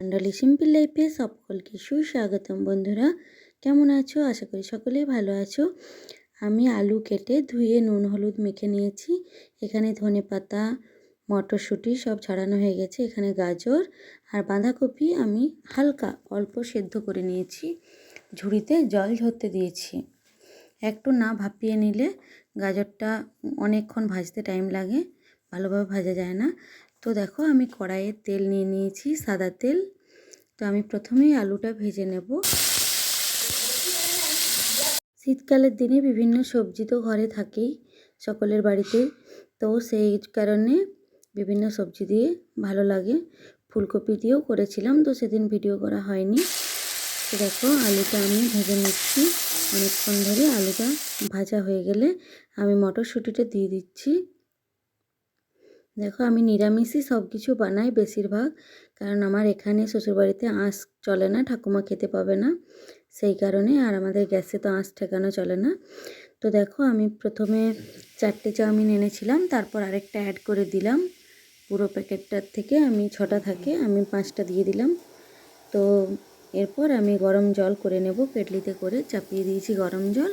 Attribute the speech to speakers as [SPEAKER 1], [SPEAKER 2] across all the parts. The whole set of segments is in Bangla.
[SPEAKER 1] মন্ডলী সিম্পল লাইফে সকলকে সুস্বাগতম। বন্ধুরা, কেমন আছো? আশা করি সকলেই ভালো আছো। আমি আলু কেটে ধুয়ে নুন, হলুদ মেখে নিয়েছি। এখানে ধনে পাতা, মটরশুঁটি সব ছাড়ানো হয়ে গেছে। এখানে গাজর আর বাঁধাকপি আমি হালকা অল্প সেদ্ধ করে নিয়েছি। ঝুড়িতে জল ঝরতে দিয়েছি। একটু না ভাপিয়ে নিলে গাজরটা অনেকক্ষণ ভাজতে টাইম লাগে। ভালোভাবে ভাজা যায় না। তো দেখো আমি কড়াইয়ে তেল নিয়ে নিয়েছি, সাদা তেল। তো আমি প্রথমেই আলুটা ভেজে নেব। শীতকালের দিনে বিভিন্ন সবজি তো ঘরে থাকেই, সকলের বাড়িতে। তো সেই কারণে বিভিন্ন সবজি দিয়ে ভালো লাগে। ফুলকপি দিয়েও করেছিলাম, তো সেদিন ভিডিও করা হয়নি। তো দেখো আলুটা আমি ভেজে নিচ্ছি। অনেকক্ষণ ধরে আলুটা ভাজা হয়ে গেলে আমি মটরশুঁটিটা দিয়ে দিচ্ছি। দেখো আমি নিরামিষই সব কিছু বানাই বেশিরভাগ, কারণ আমার এখানে শ্বশুরবাড়িতে আঁশ চলে না, ঠাকুমা খেতে পাবে না। সেই কারণে আর আমাদের গ্যাসে তো আঁশ ঠেকানো চলে না। তো দেখো আমি প্রথমে চারটে চাউমিন এনেছিলাম, তারপর আরেকটা অ্যাড করে দিলাম। পুরো প্যাকেটটার থেকে আমি ছটা থাকে, আমি পাঁচটা দিয়ে দিলাম। তো এরপর আমি গরম জল করে নেব, কেটলিতে করে চাপিয়ে দিয়েছি গরম জল।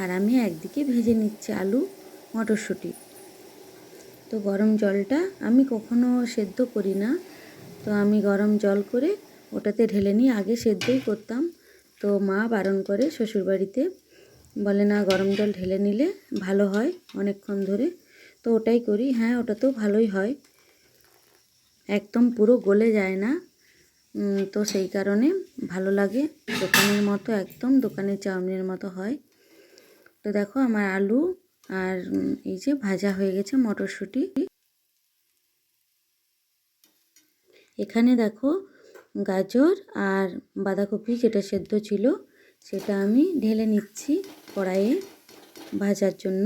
[SPEAKER 1] আর আমি একদিকে ভেজে নিচ্ছি আলু, মটরশুঁটি। তো গরম জলটা আমি কখনো সেদ্ধ করি না। তো আমি গরম জল করে ওটাতে ঢেলে নিই আগে সেদ্ধই করতাম। তো মা বারণ করে শ্বশুরবাড়িতে, বলে না গরম জল ঢেলে নিলে ভালো হয় অনেকক্ষণ ধরে। তো ওটাই করি হ্যাঁ ওটা তো ভালোই হয়। একদম পুরো গলে যায় না। তো সেই কারণে ভালো লাগে, দোকানের মতো একদম দোকানের চাউমিনের মতো হয়। তো দেখো আমার আলু আর এই যে ভাজা হয়ে গেছে মটরশুঁটি। এখানে দেখো গাজর আর বাঁধাকপি যেটা সেদ্ধ ছিল, সেটা আমি ঢেলে নিচ্ছি কড়াইয়ে ভাজার জন্য।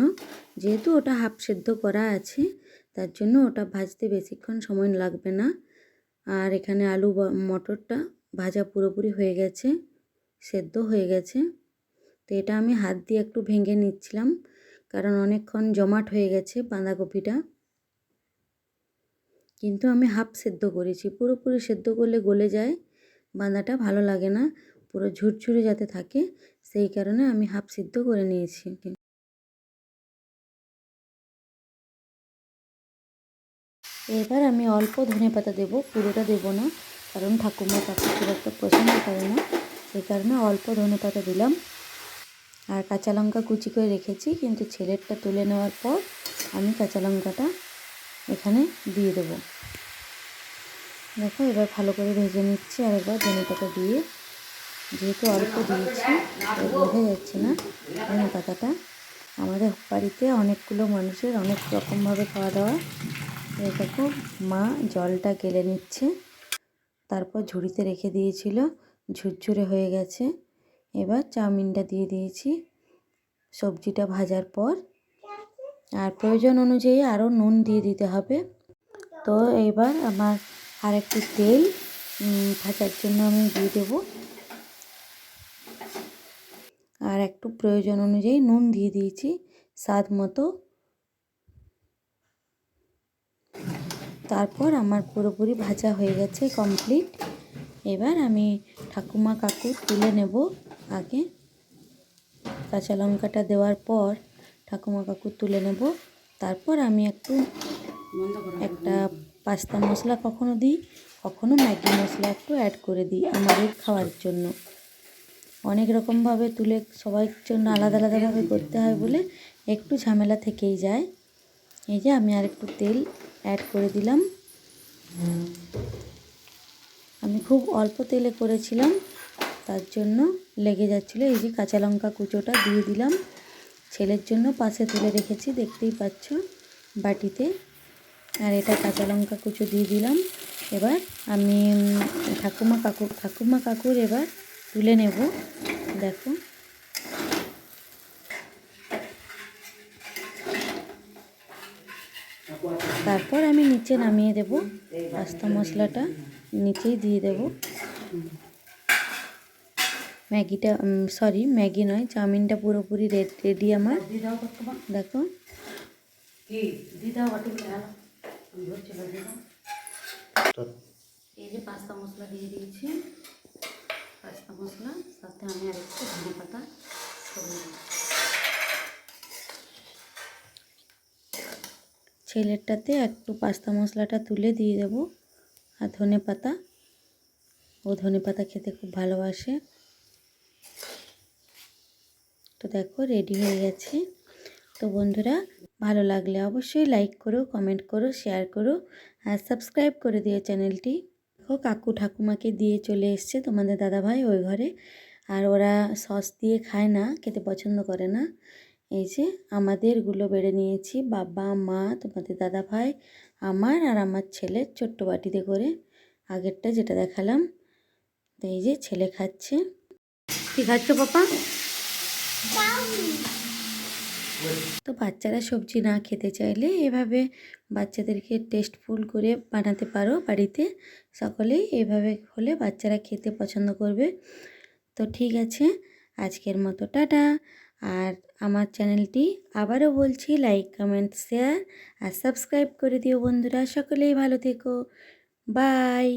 [SPEAKER 1] যেহেতু ওটা হাফ সেদ্ধ করা আছে, তার জন্য ওটা ভাজতে বেশিক্ষণ সময় লাগবে না। আর এখানে আলু মটরটা ভাজা পুরোপুরি হয়ে গেছে, সেদ্ধ হয়ে গেছে। তো এটা আমি হাত দিয়ে একটু ভেঙে নিচ্ছিলাম। কারণ অনেকক্ষণ জমাট হয়ে গেছে বাঁধাকপিটা। কিন্তু আমি হাফ সেদ্ধ করেছি। পুরোপুরি সেদ্ধ করলে গলে যায়, বাঁধাটা ভালো লাগে না, পুরো ঝুরঝুরে যাতে থাকে, সেই কারণে আমি হাফ সিদ্ধ করে নিয়েছি। এবার আমি অল্প ধনে পাতা দেবো, পুরোটা দেবো না, কারণ ঠাকুমা তাকে খুব একটা পছন্দ করে না, সেই কারণে অল্প ধনে পাতা দিলাম। আর কাঁচা লঙ্কা কুচি করে রেখেছি, কিন্তু ছেলেরটা তুলে নেওয়ার পর আমি কাঁচা লঙ্কাটা এখানে দিয়ে দেবো। দেখো, এবার ভালো করে ভেজে নিচ্ছি আর একবার ধনে পাতা দিয়ে। যেহেতু অল্প দিয়েছি বোঝা যাচ্ছে না ধনে পাতাটা আমাদের বাড়িতে অনেকগুলো মানুষের অনেক রকমভাবে খাওয়া দাওয়া। দেখো, মা জলটা গেলে নিচ্ছে। তারপর ঝুড়িতে রেখে দিয়েছিল, ঝুরঝুরে হয়ে গেছে। এবার চাউমিনটা দিয়ে দিয়েছি। সবজিটা ভাজার পর। আর প্রয়োজন অনুযায়ী আরও নুন দিয়ে দিতে হবে। তো এবার আমার আর একটু তেল ভাজার জন্য আমি দিয়ে দেবো। আর একটু প্রয়োজন অনুযায়ী নুন দিয়ে দিয়েছি স্বাদ মতো। তারপর আমার পুরোপুরি ভাজা হয়ে গেছে কমপ্লিট। এবার আমি ঠাকুমা কাকু তুলে নেব। আগে কাঁচা লঙ্কাটা দেওয়ার পর ঠাকুমা কাকু তুলে নেব। তারপর আমি একটু একটা পাস্তা মশলা কখনো দিই, কখনো ম্যাগি মশলা একটু অ্যাড করে দিই আমাদের খাওয়ার জন্য। অনেক রকমভাবে তুলে সবার জন্য আলাদা আলাদাভাবে করতে হয় বলে একটু ঝামেলা থেকেই যায়। এই যে আমি আর একটু তেল অ্যাড করে দিলাম। আমি খুব অল্প তেলে করেছিলাম। তার জন্য লেগে যাচ্ছিল। এই যে কাঁচা লঙ্কা কুচোটা দিয়ে দিলাম। ছেলের জন্য পাশে তুলে রেখেছি, দেখতেই পাচ্ছ বাটিতে। আর এটা কাঁচা লঙ্কা কুচো দিয়ে দিলাম। এবার আমি ঠাকুমা কাকু, ঠাকুমা কাকুর এবার তুলে নেব। দেখো। তারপর আমি নিচে নামিয়ে দেব। পাস্তা মশলাটা নিচেই দিয়ে দেব। ম্যাগিটা সরি ম্যাগি নয় চাউমিনটা পুরোপুরি রেডি আমার। দেখো। এই যে পাস্তা মশলা দিয়ে দিয়েছি। পাস্তা মশলা সাথে আমি আর একটু ধনে পাতা ছেলেরটাতে একটু পাস্তা মশলাটা তুলে দিয়ে দেব। আর ধনে পাতা। ও ধনে পাতা খেতে খুব ভালোবাসে। তো দেখো রেডি হয়ে গেছে। তো বন্ধুরা, ভালো লাগলে অবশ্যই লাইক করো কমেন্ট করো শেয়ার করো, আর সাবস্ক্রাইব করে দিও চ্যানেলটি দেখো, কাকু ঠাকুমাকে দিয়ে চলে এসছে তোমাদের দাদাভাই ওই ঘরে। আর ওরা সস দিয়ে খায় না, খেতে পছন্দ করে না। এই যে, আমাদেরগুলো বেড়ে নিয়েছি, বাবা, মা, তোমাদের দাদা ভাই আমার আর আমার ছেলের ছোট্ট বাটিতে করে। আগেরটা যেটা দেখালাম তো এই যে ছেলে খাচ্ছে। কী খাচ্ছ, পাপা? তো বাচ্চারা সবজি না খেতে চাইলে এভাবে বাচ্চাদেরকে টেস্টফুল করে বানাতে পারো বাড়িতে। সকলেই এভাবে হলে বাচ্চারা খেতে পছন্দ করবে। তো ঠিক আছে, আজকের মতো টাটা। আর আমার চ্যানেলটি আবারও বলছি, লাইক, কমেন্ট, শেয়ার আর সাবস্ক্রাইব করে দিও বন্ধুরা। সকলেই ভালো থেকো। বাই।